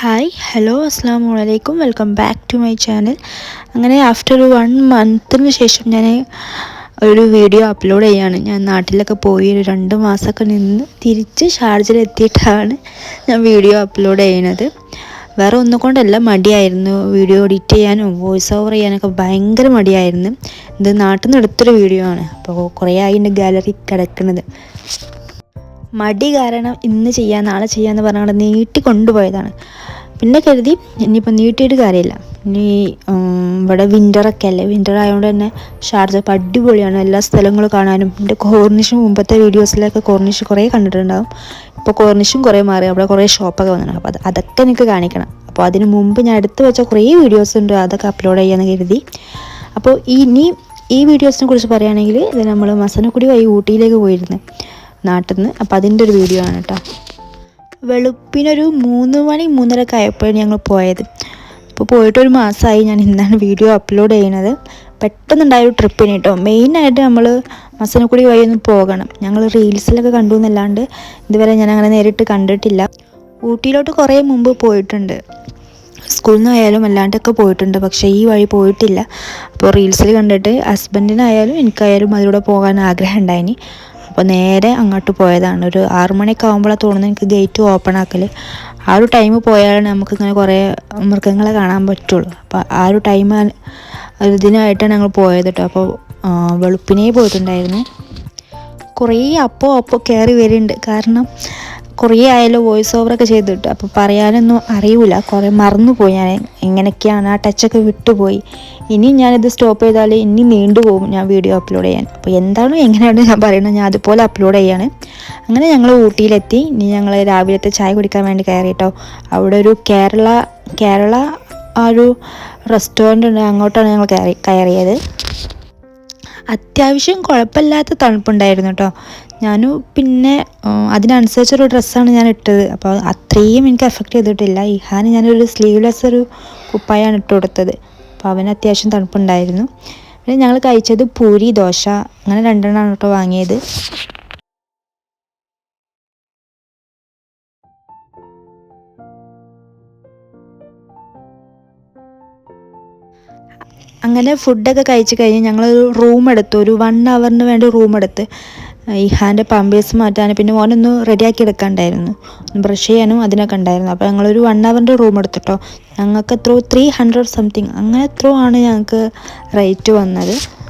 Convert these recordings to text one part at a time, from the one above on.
Hi hello അസ്സാം വലൈക്കും welcome back to my channel അങ്ങനെ ആഫ്റ്റർ വൺ മന്തിന് ശേഷം ഞാൻ ഒരു വീഡിയോ അപ്ലോഡ് ചെയ്യാണ്. ഞാൻ നാട്ടിലൊക്കെ പോയി ഒരു രണ്ട് മാസമൊക്കെ നിന്ന് തിരിച്ച് ഷാർജയിലെത്തിയിട്ടാണ് ഞാൻ വീഡിയോ അപ്ലോഡ് ചെയ്യുന്നത്. വേറെ ഒന്നുകൊണ്ടല്ല മടിയായിരുന്നു. വീഡിയോ എഡിറ്റ് ചെയ്യാനും വോയിസ് ഓവർ ചെയ്യാനൊക്കെ ഭയങ്കര മടിയായിരുന്നു. ഇത് നാട്ടിൽ നിന്ന് എടുത്തൊരു വീഡിയോ ആണ്. അപ്പോൾ കുറേ ആയി എന്റെ ഗാലറി കിടക്കുന്നത്. മടി കാരണം ഇന്ന് ചെയ്യാം നാളെ ചെയ്യാമെന്ന് പറഞ്ഞാൽ നീട്ടി കൊണ്ടുപോയതാണ്. പിന്നെ കരുതി ഇനിയിപ്പോൾ നീട്ടിയിട്ട് കാര്യമില്ല. ഇനി ഇവിടെ വിന്ററൊക്കെ അല്ലേ? വിന്റർ ആയതുകൊണ്ട് തന്നെ ഷാർജ അടിപൊളിയാണ്. എല്ലാ സ്ഥലങ്ങളും കാണാനും. എന്റെ കോർണിഷ് മുമ്പത്തെ വീഡിയോസിലൊക്കെ കോർണിഷ് കുറേ കണ്ടിട്ടുണ്ടാകും ഇപ്പോൾ കോർണിഷും കുറേ മാറി. അവിടെ കുറേ ഷോപ്പൊക്കെ വന്നിട്ടുണ്ട്. അപ്പോൾ അത് അതൊക്കെ എനിക്ക് കാണിക്കണം. അപ്പോൾ അതിന് മുമ്പ് ഞാൻ എടുത്തു വെച്ച കുറേ വീഡിയോസ് ഉണ്ട്. അതൊക്കെ അപ്ലോഡ് ചെയ്യാമെന്ന് കരുതി. അപ്പോൾ ഇനി ഈ വീഡിയോസിനെ കുറിച്ച് പറയുകയാണെങ്കിൽ ഇത് നമ്മൾ മസനക്കുടി വഴി ഊട്ടിയിലേക്ക് പോയിരുന്നു. നാട്ടിൽ നിന്ന് അതിന്റെ ഒരു വീഡിയോ ആണ് കേട്ടോ വെളുപ്പിനൊരു മൂന്ന് മണി മൂന്നരക്ക് ആയപ്പോഴാണ് ഞങ്ങൾ പോയത്. അപ്പോൾ പോയിട്ടൊരു മാസമായി ഞാൻ ഇന്നാണ് വീഡിയോ അപ്ലോഡ് ചെയ്യുന്നത്. പെട്ടെന്നുണ്ടായ ഒരു ട്രിപ്പിന് കേട്ടോ മെയിനായിട്ട് നമ്മൾ മസനക്കുടി വഴി ഒന്ന് പോകണം. ഞങ്ങൾ റീൽസിലൊക്കെ കണ്ടു എന്നല്ലാണ്ട് ഇതുവരെ ഞാൻ അങ്ങനെ നേരിട്ട് കണ്ടിട്ടില്ല. ഊട്ടിയിലോട്ട് കുറേ മുമ്പ് പോയിട്ടുണ്ട്. സ്കൂളിൽ നിന്നായാലും അല്ലാണ്ടൊക്കെ പോയിട്ടുണ്ട്. പക്ഷേ ഈ വഴി പോയിട്ടില്ല. അപ്പോൾ റീൽസിൽ കണ്ടിട്ട് ഹസ്ബൻഡിനായാലും എനിക്കായാലും അതിലൂടെ പോകാൻ ആഗ്രഹം ഉണ്ടായിനി. അപ്പോൾ നേരെ അങ്ങോട്ട് പോയതാണ്. ഒരു ആറു മണിയൊക്കെ ആകുമ്പോഴാണ് തോന്നുന്നത് എനിക്ക് ഗേറ്റ് ഓപ്പൺ ആക്കൽ ആ ഒരു ടൈം പോയാലാണ് നമുക്കിങ്ങനെ കുറേ മൃഗങ്ങളെ കാണാൻ പറ്റുള്ളൂ. അപ്പോൾ ആ ഒരു ടൈം ഇതിനായിട്ടാണ് ഞങ്ങൾ പോയത് കേട്ടോ. അപ്പോൾ വെളുപ്പിനേ പോയിട്ടുണ്ടായിരുന്നു. കുറേ അപ്പോൾ അപ്പോൾ കയറി വരുന്നുണ്ട് കാരണം കുറേ ആയാലും വോയിസ് ഓവറൊക്കെ ചെയ്തിട്ട്. അപ്പോൾ പറയാനൊന്നും അറിയില്ല കുറേ മറന്നുപോയി ഞാൻ. എങ്ങനെയൊക്കെയാണ് ആ ടച്ചൊക്കെ വിട്ടുപോയി. ഇനി ഞാനിത് സ്റ്റോപ്പ് ചെയ്താൽ ഇനി നീണ്ടുപോകും ഞാൻ വീഡിയോ അപ്ലോഡ് ചെയ്യാൻ. അപ്പോൾ എന്താണ് എങ്ങനെയാണ് ഞാൻ പറയുന്നത് ഞാൻ അതുപോലെ അപ്ലോഡ് ചെയ്യാണ്. അങ്ങനെ ഞങ്ങൾ ഊട്ടിയിലെത്തി. ഇനി ഞങ്ങൾ രാവിലത്തെ ചായ കുടിക്കാൻ വേണ്ടി കയറി കയറിയിട്ടോ. അവിടെ ഒരു കേരള കേരള ആ ഒരു റെസ്റ്റോറന്റ് ഉണ്ട്. അങ്ങോട്ടാണ് ഞങ്ങൾ കയറി കയറിയത്. അത്യാവശ്യം കുഴപ്പമില്ലാത്ത തണുപ്പുണ്ടായിരുന്നു കേട്ടോ ഞാൻ പിന്നെ അതിനനുസരിച്ചൊരു ഡ്രസ്സാണ് ഞാൻ ഇട്ടത്. അപ്പോൾ അത്രയും എനിക്ക് എഫക്റ്റ് ചെയ്തിട്ടില്ല. ഇഹാന് ഞാനൊരു സ്ലീവ്ലെസ് ഒരു കുപ്പായാണ് ഇട്ട് കൊടുത്തത്. അപ്പോൾ അവന് അത്യാവശ്യം തണുപ്പുണ്ടായിരുന്നു. പിന്നെ ഞങ്ങൾ കഴിച്ചത് പൂരി ദോശ അങ്ങനെ രണ്ടെണ്ണമാണ് കേട്ടോ വാങ്ങിയത്. അങ്ങനെ ഫുഡൊക്കെ കഴിച്ച് കഴിഞ്ഞ് ഞങ്ങളൊരു റൂം എടുത്തു. ഒരു വൺ അവറിന് വേണ്ടി റൂം എടുത്ത്. ഇഹാന്റെ പമ്പേഴ്സ് മാറ്റാനും പിന്നെ മോനൊന്ന് റെഡിയാക്കി എടുക്കാണ്ടായിരുന്നു. ബ്രഷ് ചെയ്യാനും അതിനൊക്കെ ഉണ്ടായിരുന്നു. അപ്പോൾ ഞങ്ങളൊരു വൺ അവറിന്റെ റൂം എടുത്തിട്ടോ. ഞങ്ങൾക്ക് എത്രയോ ത്രീ ഹൺഡ്രഡ് സംതിങ് അങ്ങനെ എത്രയോ ആണ് ഞങ്ങൾക്ക് റേറ്റ് വന്നത്.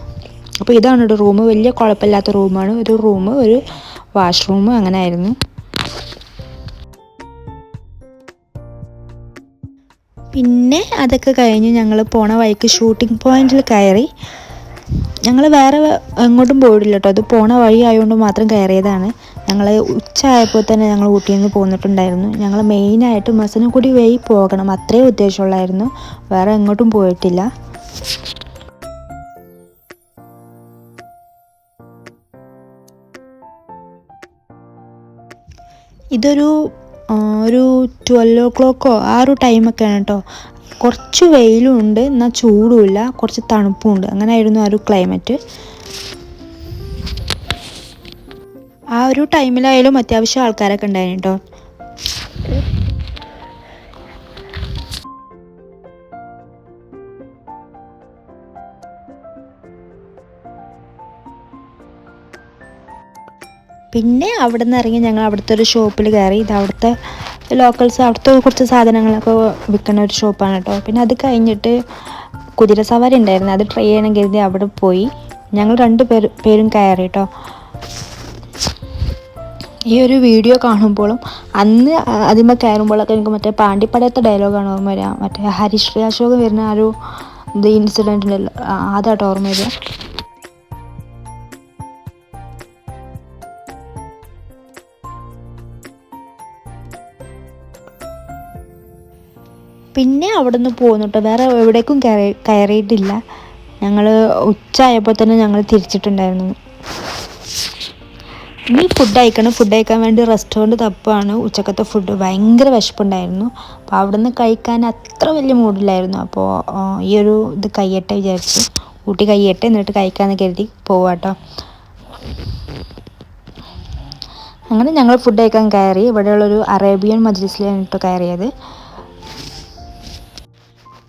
അപ്പോൾ ഇതാണ് ഒരു റൂം വലിയ കുഴപ്പമില്ലാത്ത റൂമാണ് ഒരു റൂം ഒരു വാഷ്റൂം അങ്ങനെ ആയിരുന്നു. പിന്നെ അതൊക്കെ കഴിഞ്ഞ് ഞങ്ങൾ പോണ വഴിക്ക് ഷൂട്ടിംഗ് പോയിന്റിൽ കയറി. ഞങ്ങൾ വേറെ എങ്ങോട്ടും പോയിട്ടില്ല കേട്ടോ അത് പോണ വഴി ആയതുകൊണ്ട് മാത്രം കയറിയതാണ്. ഞങ്ങൾ ഉച്ച ആയപ്പോൾ തന്നെ ഞങ്ങൾ ഊട്ടിയിൽ നിന്ന് പോന്നിട്ടുണ്ടായിരുന്നു ഞങ്ങൾ മെയിനായിട്ട് മസനക്കുടി വഴി പോകണം. അത്രേ ഉദ്ദേശമുള്ളായിരുന്നു വേറെ എങ്ങോട്ടും പോയിട്ടില്ല. ഇതൊരു ഒരു ട്വൽവ് ഓ ക്ലോക്കോ ആ ഒരു ടൈമൊക്കെയാണ് കേട്ടോ കുറച്ച് വെയിലും ഉണ്ട് എന്നാൽ ചൂടുമില്ല കുറച്ച് തണുപ്പും ഉണ്ട് അങ്ങനെ ആയിരുന്നു ആ ഒരു ക്ലൈമറ്റ് ആ ഒരു ടൈമിലായാലും അത്യാവശ്യം ആൾക്കാരൊക്കെ ഉണ്ടായിരുന്നു കേട്ടോ. പിന്നെ അവിടെ നിന്ന് ഇറങ്ങി ഞങ്ങൾ അവിടുത്തെ ഒരു ഷോപ്പിൽ കയറി. ഇത് അവിടുത്തെ ലോക്കൽസ് അവിടുത്തെ കുറച്ച് സാധനങ്ങളൊക്കെ വിൽക്കുന്ന ഒരു ഷോപ്പാണ് കേട്ടോ പിന്നെ അത് കഴിഞ്ഞിട്ട് കുതിര സവാരി ഉണ്ടായിരുന്നു. അത് ട്രൈ ചെയ്യണം കരുതി അവിടെ പോയി. ഞങ്ങൾ രണ്ട് പേര് പേരും കയറി കേട്ടോ ഈ ഒരു വീഡിയോ കാണുമ്പോഴും അന്ന് അതിന്മേൽ കയറുമ്പോഴൊക്കെ എനിക്ക് മറ്റേ പാണ്ടിപ്പടയത്തെ ഡയലോഗാണ് ഓർമ്മ വരിക മറ്റേ ഹരിശ്രീ അശോക് വരുന്ന ആ ഒരു ഇത് അതാട്ടോ ഓർമ്മ വരിക. പിന്നെ അവിടെ നിന്ന് പോന്നു കേട്ടോ വേറെ എവിടേക്കും കയറി കയറിയിട്ടില്ല. ഞങ്ങൾ ഉച്ചയായപ്പോൾ തന്നെ ഞങ്ങൾ തിരിച്ചിട്ടുണ്ടായിരുന്നു. ഇനി ഫുഡ് കഴിക്കണം. ഫുഡ് കഴിക്കാൻ വേണ്ടി റെസ്റ്റോറന്റ് തപ്പാണ്. ഉച്ചക്കത്തെ ഫുഡ് ഭയങ്കര വിശപ്പുണ്ടായിരുന്നു. അപ്പോൾ അവിടെ നിന്ന് കഴിക്കാൻ അത്ര വലിയ മൂഡില്ലായിരുന്നു. അപ്പോൾ ഈ ഒരു ഇത് കയ്യട്ടെ വിചാരിച്ചു. ഊട്ടി കയ്യട്ടെ എന്നിട്ട് കഴിക്കാമെന്ന് കരുതി പോവാട്ടോ അങ്ങനെ ഞങ്ങൾ ഫുഡ് കഴിക്കാൻ കയറി. ഇവിടെയുള്ളൊരു അറേബ്യൻ മജ്ലിസിലാണ് കേട്ടോ കയറിയത്.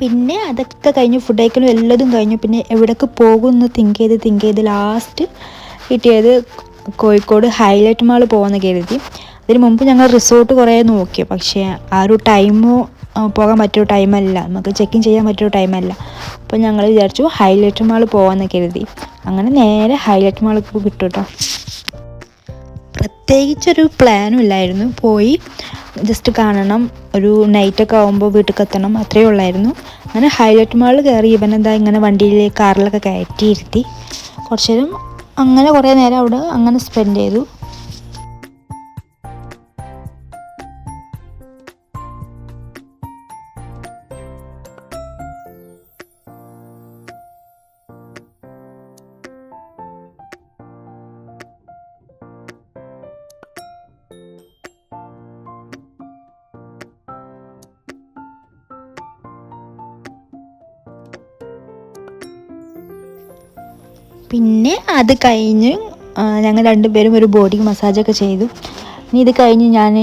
പിന്നെ അതൊക്കെ കഴിഞ്ഞ് ഫുഡ് കഴിക്കലും എല്ലതും കഴിഞ്ഞു. പിന്നെ എവിടേക്ക് പോകുമെന്ന് തിങ്ക് ചെയ്ത് തിങ്ക് ചെയ്ത് ലാസ്റ്റ് കിട്ടിയത് കോഴിക്കോട് ഹൈലൈറ്റ് മാൾ പോകുമെന്ന് കരുതി. അതിന് മുമ്പ് ഞങ്ങൾ റിസോർട്ട് കുറേ നോക്കി. പക്ഷേ ആ ഒരു ടൈമോ പോകാൻ പറ്റിയ ടൈമല്ല നമുക്ക് ചെക്ക് ഇൻ ചെയ്യാൻ പറ്റിയ ടൈമല്ല അപ്പോൾ ഞങ്ങൾ വിചാരിച്ചു ഹൈലൈറ്റ് മാൾ പോകാമെന്ന് കരുതി. അങ്ങനെ നേരെ ഹൈലൈറ്റ് മാൾക്ക് കിട്ടും കേട്ടോ പ്രത്യേകിച്ചൊരു പ്ലാനും ഇല്ലായിരുന്നു. പോയി ജസ്റ്റ് കാണണം. ഒരു നൈറ്റൊക്കെ ആകുമ്പോൾ വീട്ടിൽ എത്തണം. അത്രയേ ഉള്ളായിരുന്നു. അങ്ങനെ ഹൈലൈറ്റ് മാളിൽ കയറി ഇവൻ എന്താ ഇങ്ങനെ വണ്ടിയിൽ കാറിലൊക്കെ കയറ്റിയിരുത്തി. കുറച്ച് അങ്ങനെ കുറേ നേരം അവിടെ അങ്ങനെ സ്പെൻഡ് ചെയ്തു. പിന്നെ അത് കഴിഞ്ഞ് ഞങ്ങൾ രണ്ടുപേരും ഒരു ബോഡി മസാജൊക്കെ ചെയ്തു. ഇനി ഇത് കഴിഞ്ഞ് ഞാൻ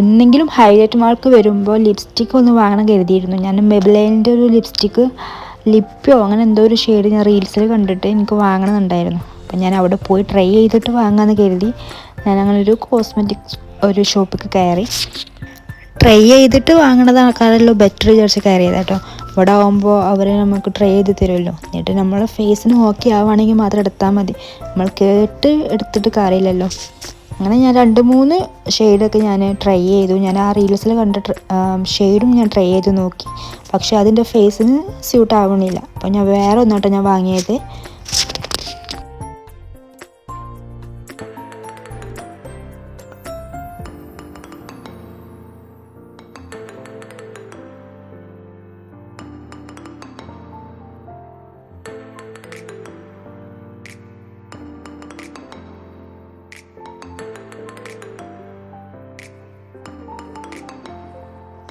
എന്തെങ്കിലും ഹൈലൈറ്റ് മാർക്ക് വരുമ്പോൾ ലിപ്സ്റ്റിക് ഒന്ന് വാങ്ങണം കരുതിയിരുന്നു. ഞാൻ മെബിലൈന്റെ ഒരു ലിപ്സ്റ്റിക്ക് ലിപ്പോ അങ്ങനെ എന്തോ ഒരു ഷെയ്ഡ് ഞാൻ റീൽസിൽ കണ്ടിട്ട് എനിക്ക് വാങ്ങണമെന്നുണ്ടായിരുന്നു അപ്പം ഞാൻ അവിടെ പോയി ട്രൈ ചെയ്തിട്ട് വാങ്ങാമെന്ന് കരുതി. ഞാൻ അങ്ങനെ ഒരു കോസ്മെറ്റിക്സ് ഒരു ഷോപ്പിൽ കയറി. ട്രൈ ചെയ്തിട്ട് വാങ്ങണതാക്കാറല്ലോ ബെറ്റർ വിചാരിച്ച് കയറിയത് കേട്ടോ ഇവിടെ ആകുമ്പോൾ അവർ നമുക്ക് ട്രൈ ചെയ്ത് തരുമല്ലോ എന്നിട്ട് നമ്മൾ ഫേസിന് ഓക്കെ ആവുകയാണെങ്കിൽ മാത്രം എടുത്താൽ മതി. നമ്മൾ കേട്ട് എടുത്തിട്ട് കാര്യമില്ലല്ലോ. അങ്ങനെ ഞാൻ രണ്ട് മൂന്ന് ഷെയ്ഡൊക്കെ ഞാൻ ട്രൈ ചെയ്തു. ഞാൻ ആ റീൽസിൽ കണ്ട ഷെയ്ഡും ഞാൻ ട്രൈ ചെയ്ത് നോക്കി. പക്ഷേ അതിന്റെ ഫേസിന് സ്യൂട്ട് ആവണില്ല. അപ്പോൾ ഞാൻ വേറെ ഒന്നോട്ടാണ് ഞാൻ വാങ്ങിയത്.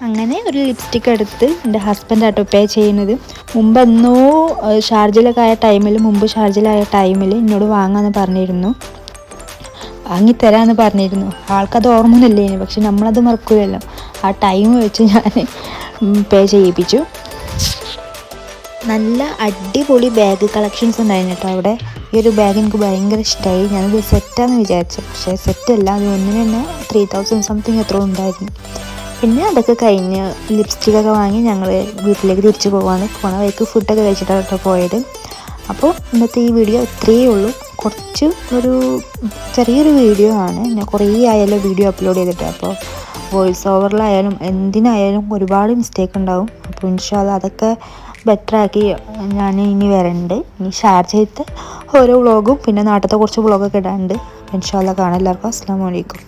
അങ്ങനെ ഒരു ലിപ്സ്റ്റിക് എടുത്ത് എന്റെ ഹസ്ബൻഡ് ആട്ടോ പേ ചെയ്യുന്നത്. മുമ്പ് എന്നോ ഷാർജിലൊക്കെ ആയ ടൈമിൽ മുമ്പ് ഷാർജിലായ ടൈമിൽ എന്നോട് വാങ്ങാമെന്ന് പറഞ്ഞിരുന്നു. വാങ്ങിത്തരാമെന്ന് പറഞ്ഞിരുന്നു. ആൾക്കത് ഓർമ്മയൊന്നുമില്ലേനു പക്ഷെ നമ്മളത് മറക്കില്ലല്ലോ ആ ടൈം വെച്ച് ഞാൻ പേ ചെയ്യിപ്പിച്ചു. നല്ല അടിപൊളി ബാഗ് കളക്ഷൻസ് ഉണ്ടായിരുന്നു കേട്ടോ അവിടെ. ഈ ഒരു ബാഗ് എനിക്ക് ഭയങ്കര ഇഷ്ടമായി ഞാനത് സെറ്റാന്ന് വിചാരിച്ചു. പക്ഷേ സെറ്റല്ല അത് ഒന്നിന് ത്രീ തൗസൻഡ് സംതിങ് എത്ര ഉണ്ടായിരുന്നു. പിന്നെ അതൊക്കെ കഴിഞ്ഞ് ലിപ്സ്റ്റിക്കൊക്കെ വാങ്ങി ഞങ്ങൾ വീട്ടിലേക്ക് തിരിച്ചു പോവാണ്. പോണ വഴിക്ക് ഫുഡൊക്കെ കഴിച്ചിട്ടാണ് പോയത്. അപ്പോൾ ഇന്നത്തെ ഈ വീഡിയോ ഇത്രയേ ഉള്ളൂ. കുറച്ച് ഒരു ചെറിയൊരു വീഡിയോ ആണ്. ഞാൻ കുറേ ആയാലും വീഡിയോ അപ്ലോഡ് ചെയ്തിട്ട് അപ്പോൾ വോയിസ് ഓവറിലായാലും എന്തിനായാലും ഒരുപാട് മിസ്റ്റേക്ക് ഉണ്ടാവും. അപ്പോൾ ഇൻഷാല്ല അതൊക്കെ ബെറ്ററാക്കി ഞാൻ ഇനി വരണ്ട്. ഇനി ഷെയർ ചെയ്ത് ഓരോ വ്ളോഗും പിന്നെ നാട്ടത്തെ കുറച്ച് വ്ളോഗൊക്കെ ഇടാണ്ട്. ഇൻഷാല്ല കാണാം എല്ലാവർക്കും. അസ്സാം വലൈക്കും